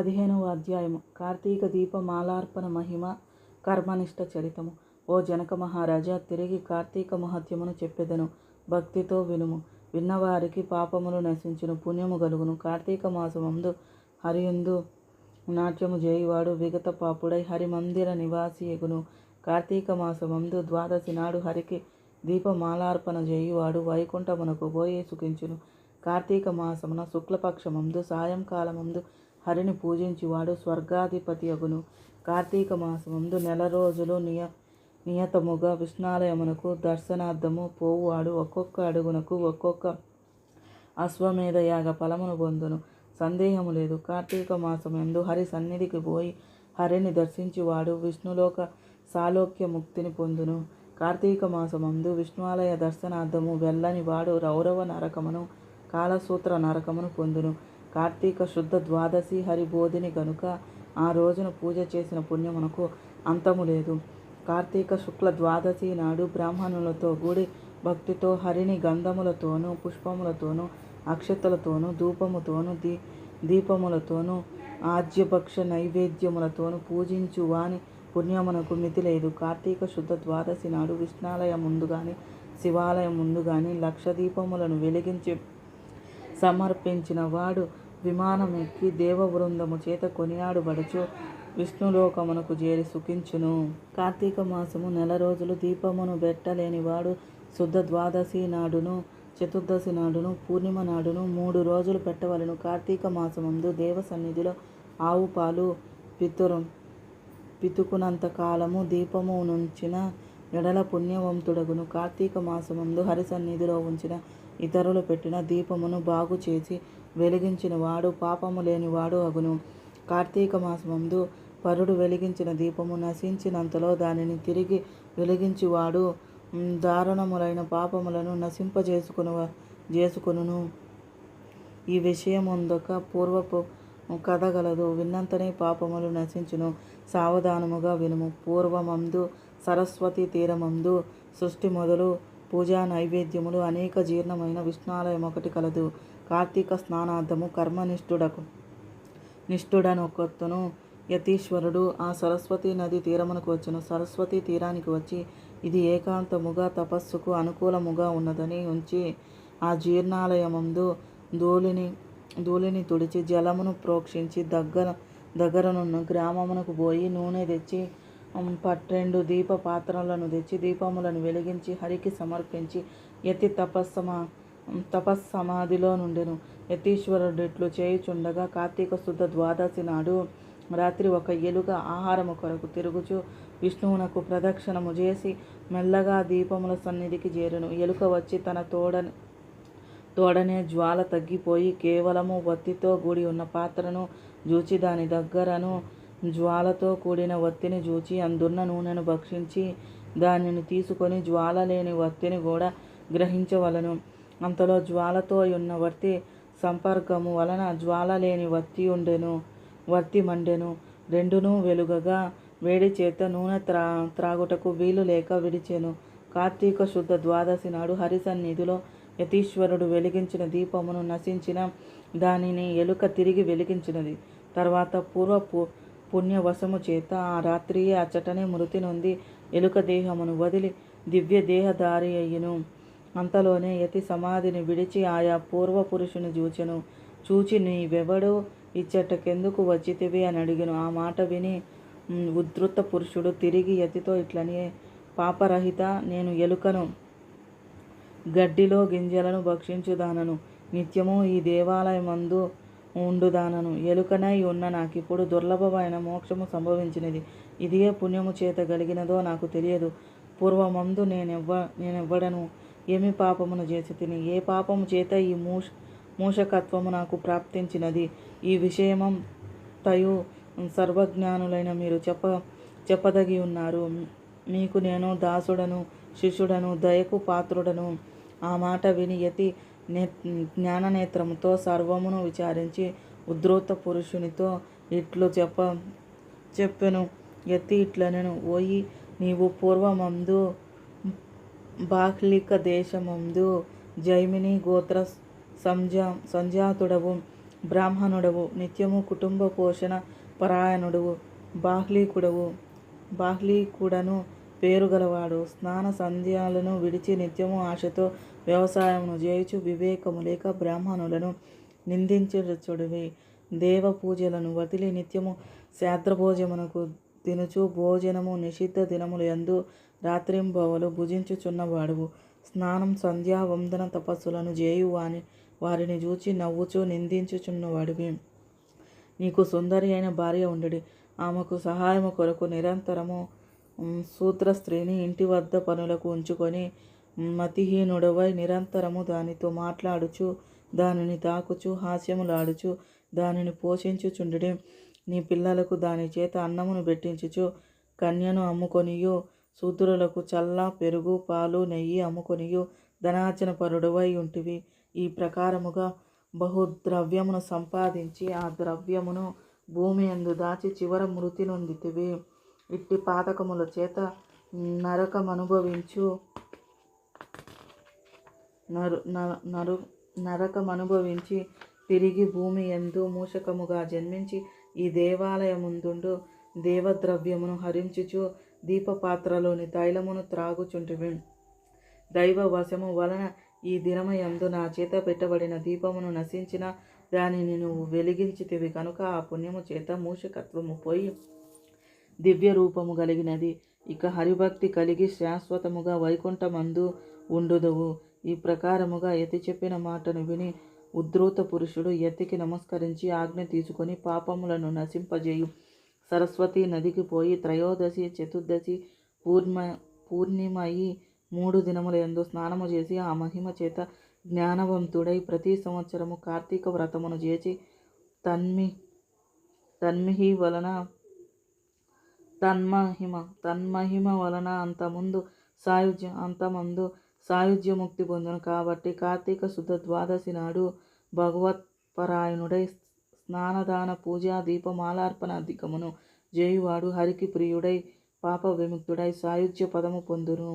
పదిహేనవ అధ్యాయము. కార్తీక దీప మాలార్పణ మహిమ కర్మనిష్ట చరితము. ఓ జనక మహారాజా తిరిగి కార్తీక మహత్యమును చెప్పెదను. భక్తితో వినుము. విన్నవారికి పాపములు నశించును పుణ్యము గలుగును. కార్తీక మాసమందు హరియందు నాట్యము చేయువాడు విగత పాపుడై హరిమందిర నివాసి ఎగును. కార్తీక మాసమందు ద్వాదశి నాడు హరికి దీపమాలార్పణ చేయువాడు వైకుంఠమునకు పోయి సుఖించును. కార్తీక మాసమున శుక్లపక్షమందు సాయంకాలమందు హరిని పూజించువాడు స్వర్గాధిపతి అగును. కార్తీక మాసమందు నెల రోజులు నియ నియతముగా విష్ణాలయమునకు దర్శనార్థము పోవువాడు ఒక్కొక్క అడుగునకు ఒక్కొక్క అశ్వమేధ యాగ ఫలమును పొందును. సందేహము లేదు. కార్తీక మాసమందు హరి సన్నిధికి పోయి హరిని దర్శించువాడు విష్ణులోక సాలోక్య ముక్తిని పొందును. కార్తీక మాసమందు విష్ణువాలయ దర్శనార్థము వెళ్ళని వాడు రౌరవ నరకమును కాలసూత్ర నరకమును పొందును. కార్తీక శుద్ధ ద్వాదశి హరి బోధిని గనుక ఆ రోజున పూజ చేసిన పుణ్యమునకు అంతము లేదు. కార్తీక శుక్ల ద్వాదశి నాడు బ్రాహ్మణులతో కూడి భక్తితో హరిని గంధములతోనూ పుష్పములతోనూ అక్షతలతోనూ ధూపముతోనూ దీ దీపములతోనూ ఆజ్యభక్ష నైవేద్యములతోనూ పూజించు వాని పుణ్యమునకు మితి లేదు. కార్తీక శుద్ధ ద్వాదశి నాడు విష్ణాలయం ముందు కానీ శివాలయం ముందు కానీ లక్ష దీపములను వెలిగించి సమర్పించిన వాడు విమానం ఎక్కి దేవబృందము చేత కొనియాడబడుచు విష్ణులోకమునకు చేరి సుఖించును. కార్తీక మాసము నెల రోజులు దీపమును పెట్టలేనివాడు శుద్ధ ద్వాదశి నాడును చతుర్దశి నాడును పూర్ణిమ నాడును మూడు రోజులు పెట్టవలను. కార్తీక మాసమందు దేవ సన్నిధిలో ఆవు పాలు పితురం పితుకునంత కాలము దీపము నుంచిన ఎడల పుణ్యవంతుడగును. కార్తీక మాసమందు హరి సన్నిధిలో ఉంచిన ఇతరులు పెట్టిన దీపమును బాగు చేసి వెలిగించిన వాడు పాపము లేనివాడు అగును. కార్తీక మాసమందు పరుడు వెలిగించిన దీపము నశించినంతలో దానిని తిరిగి వెలిగించువాడు దారుణములైన పాపములను నశింపజేసుకును చేసుకును ఈ విషయముందొక పూర్వపు కథగలదు. విన్నంతనే పాపములు నశించును. సావధానముగా వినుము. పూర్వమందు సరస్వతి తీరమందు సృష్టి మొదలు పూజా నైవేద్యములు అనేక జీర్ణమైన విష్ణాలయం ఒకటి కలదు. కార్తీక స్నానార్థము కర్మనిష్ఠుడకు నిష్ఠుడనొకతును యతీశ్వరుడు ఆ సరస్వతి నది తీరమునకు వచ్చును. సరస్వతి తీరానికి వచ్చి ఇది ఏకాంతముగా తపస్సుకు అనుకూలముగా ఉన్నదని ఉంచి ఆ జీర్ణాలయమందు ధూళిని ధూళిని తుడిచి జలమును ప్రోక్షించి దగ్గర దగ్గరనున్న గ్రామమునకు పోయి నూనె తెచ్చి ఉమ్, పట్టెండు దీప పాత్రలను తెచ్చి దీపములను వెలిగించి హరికి సమర్పించి యతి తపస్సమా తపస్సమాధిలో నుండెను. యతీశ్వరుడిట్లు చేయుచుండగా కార్తీక శుద్ధ ద్వాదశి నాడు రాత్రి ఒక ఎలుక ఆహారము కొరకు తిరుగుచు విష్ణువునకు ప్రదక్షిణము చేసి మెల్లగా దీపముల సన్నిధికి చేరును. ఎలుక వచ్చి తన తోడని తోడనే జ్వాల తగ్గిపోయి కేవలము వత్తితో కూడి ఉన్న పాత్రను జూచి దాని దగ్గరను జ్వాలతో కూడిన వత్తిని జూచి అందున్న నూనెను భక్షించి దానిని తీసుకొని జ్వాల లేని వత్తిని కూడా గ్రహించవలను. అంతలో జ్వాలతో ఉన్న వత్తి సంపర్కము వలన జ్వాల లేని వత్తి ఉండెను వత్తి మండెను. రెండునూ వెలుగగా వేడి చేత నూనె త్రా త్రాగుటకు వీలు లేక విడిచెను. కార్తీక శుద్ధ ద్వాదశి నాడు హరిసన్నిధిలో యతీశ్వరుడు వెలిగించిన దీపమును నశించిన దానిని ఎలుక తిరిగి వెలిగించినది. తర్వాత పూర్వపు పుణ్యవశము చేత ఆ రాత్రియే అచ్చటనే మృతి నొంది ఎలుక దేహమును వదిలి దివ్య దేహధారి అయ్యను. అంతలోనే యతి సమాధిని విడిచి ఆయా పూర్వ పురుషుని చూచెను. చూచి నీవెవడు ఇచ్చటకెందుకు వచ్చితివి అని అడిగిను. ఆ మాట విని ఉద్ధృత పురుషుడు తిరిగి యతితో ఇట్లనే పాపరహిత నేను ఎలుకను గడ్డిలో గింజలను భక్షించుదానను. నిత్యము ఈ దేవాలయమందు ఉండుదానను. ఎలుకనై ఉన్న నాకిప్పుడు దుర్లభమైన మోక్షము సంభవించినది. ఇదియే పుణ్యము చేత కలిగినదో నాకు తెలియదు. పూర్వమందు నేనెవ్వ నేనెవ్వడను? ఏమి పాపమును చేసి తిని? ఏ పాపము చేత ఈ మూష మూషకత్వము నాకు ప్రాప్తించినది? ఈ విషయమం తయు సర్వజ్ఞానులైన మీరు చెప్ప చెప్పదగి ఉన్నారు. మీకు నేను దాసుడను శిష్యుడను దయకు పాత్రుడను. ఆ మాట విని యతి నే జ్ఞాననేత్రముతో సర్వమును విచారించి ఉద్రోత పురుషునితో ఇట్లు చెప్ప చెప్పెను. ఎత్తి ఇట్లనెను. ఓయి నీవు పూర్వమందు బాహ్లిక దేశమందు జైమిని గోత్ర సంజా సంజాతుడవు బ్రాహ్మణుడవు నిత్యము కుటుంబ పోషణ పరాయణుడవు బాహ్లీకుడవు. బాహ్లీకుడను పేరు గలవాడు. స్నాన సంధ్యాలను విడిచి నిత్యము ఆశతో వ్యవసాయమును చేయుచు వివేకము లేక బ్రాహ్మణులను నిందించుచుడివి దేవ పూజలను వదిలి నిత్యము శాద్రభోజమునకు తినుచు భోజనము నిషిద్ధ దినములు ఎందు రాత్రింబవలు భుజించుచున్నవాడువు. స్నానం సంధ్యా వందన తపస్సులను చేయు వాని వారిని చూచి నవ్వుచు నిందించుచున్నవాడివి. నీకు సుందరి అయిన భార్య ఉండడి. ఆమెకు సహాయము కొరకు నిరంతరము సూత్ర స్త్రీని ఇంటి వద్ద పనులకు ఉంచుకొని మతిహీనుడవై నిరంతరము దానితో మాట్లాడుచు దానిని తాకుచు హాస్యములాడుచు దానిని పోషించుచుండడే. నీ పిల్లలకు దాని చేత అన్నమును పెట్టించుచు కన్యను అమ్ముకొనియు శూద్రులకు చల్ల పెరుగు పాలు నెయ్యి అమ్ముకొనియు ధనార్జన పరుడవై ఉంటివి. ఈ ప్రకారముగా బహుద్రవ్యమును సంపాదించి ఆ ద్రవ్యమును భూమి అందు దాచి చివర మృతి నొందితివి ఇట్టి పాతకముల చేత నరకమనుభవించు నరు న- నరు అనుభవించి తిరిగి భూమి ఎందు మూషకముగా జన్మించి ఈ దేవాలయముందుండు దేవద్రవ్యమును హరించుచు దీపపాత్రలోని తైలమును త్రాగుచుంటివి. దైవ వశము వలన ఈ దినమయందు నా చేత పెట్టబడిన దీపమును నశించిన దానిని నువ్వు వెలిగించితివి కనుక ఆ పుణ్యము చేత మూషకత్వము పోయి దివ్య రూపము కలిగినది. ఇక హరిభక్తి కలిగి శాశ్వతముగా వైకుంఠమందు ఉండుదువు. ఈ ప్రకారముగా యతి చెప్పిన మాటను విని ఉద్ధృత పురుషుడు యతికి నమస్కరించి ఆజ్ఞ తీసుకొని పాపములను నశింపజేయు. సరస్వతి నదికి పోయి త్రయోదశి చతుర్దశి పూర్ణ పూర్ణిమయి మూడు దినముల యందు స్నానము చేసి ఆ మహిమ చేత జ్ఞానవంతుడై ప్రతి సంవత్సరము కార్తీక వ్రతమును చేసి తన్మి తన్మిహి వలన తన్మహిమ తన్మహిమ వలన అంతముందు సాయుధ్య అంతమందు సాయుధ్యముక్తి పొందును కాబట్టి కార్తీక శుద్ధ ద్వాదశి నాడు భగవత్పరాయణుడై స్నానదాన పూజా దీపమాలార్పణ అధికమును చేయువాడు హరికి ప్రియుడై పాప విముక్తుడై సాయుధ్య పదము పొందును.